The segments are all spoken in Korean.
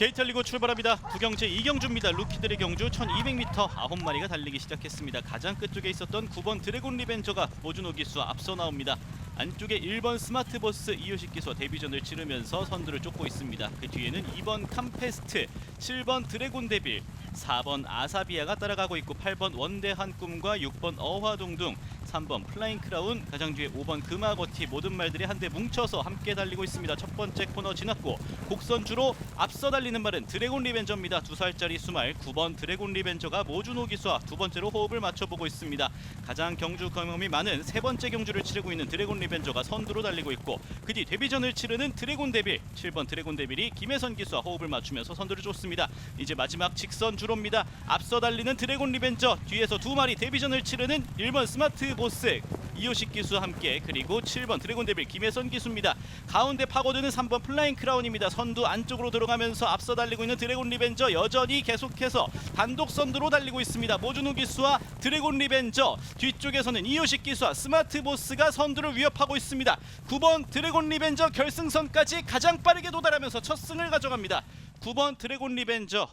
게이트리고 출발합니다. 구경제 이경주입니다. 루키들의 경주 1200m 9마리가 달리기 시작했습니다. 가장 끝쪽에 있었던 9번 드래곤 리벤저가 모준호 기수와 앞서 나옵니다. 안쪽에 1번 스마트보스 이효식 기수와 데뷔전을 치르면서 선두를 쫓고 있습니다. 그 뒤에는 2번 캄페스트, 7번 드래곤 데빌, 4번 아사비아가 따라가고 있고 8번 원대한 꿈과 6번 어화동둥, 3번 플라잉 크라운, 가장 뒤에 5번 금화거티 모든 말들이 한데 뭉쳐서 함께 달리고 있습니다. 첫 번째 코너 지났고 곡선 주로 앞서 달리는 말은 드래곤 리벤저입니다. 두 살짜리 수말 9번 드래곤 리벤저가 모준호 기수와 두 번째로 호흡을 맞춰보고 있습니다. 가장 경주 경험이 많은 세 번째 경주를 치르고 있는 드래곤 리벤저가 선두로 달리고 있고 그 뒤 데뷔전을 치르는 드래곤 데빌 7번 드래곤 데빌이 김혜선 기수와 호흡을 맞추면서 선두를 쫓습니다. 이제 마지막 직선 주로입니다. 앞서 달리는 드래곤 리벤저 뒤에서 두 마리 데뷔전을 치르는 1번 스마트 보스 이효식 기수와 함께 그리고 7번 드래곤 데빌 김혜선 기수입니다. 가운데 파고드는 3번 플라잉 크라운입니다. 선두 안쪽으로 들어가면서 앞서 달리고 있는 드래곤 리벤저 여전히 계속해서 단독 선두로 달리고 있습니다. 모준우 기수와 드래곤 리벤저 뒤쪽에서는 이효식 기수와 스마트 보스가 선두를 위협하고 있습니다. 9번 드래곤 리벤저 결승선까지 가장 빠르게 도달하면서 첫 승을 가져갑니다. 9번 드래곤 리벤저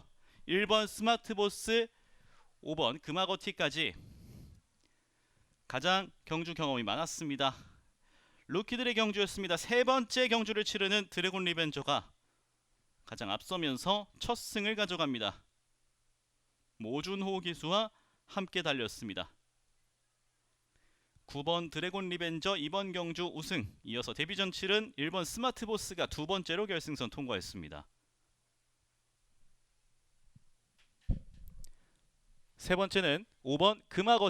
1번 스마트 보스 5번 금화거티까지 가장 경주 경험이 많았습니다. 루키들의 경주였습니다. 세 번째 경주를 치르는 드래곤 리벤저가 가장 앞서면서 첫 승을 가져갑니다. 모준호 기수와 함께 달렸습니다. 9번 드래곤 리벤저 이번 경주 우승 이어서 데뷔전 치른 1번 스마트보스가 두 번째로 결승선 통과했습니다. 세 번째는 5번 금화거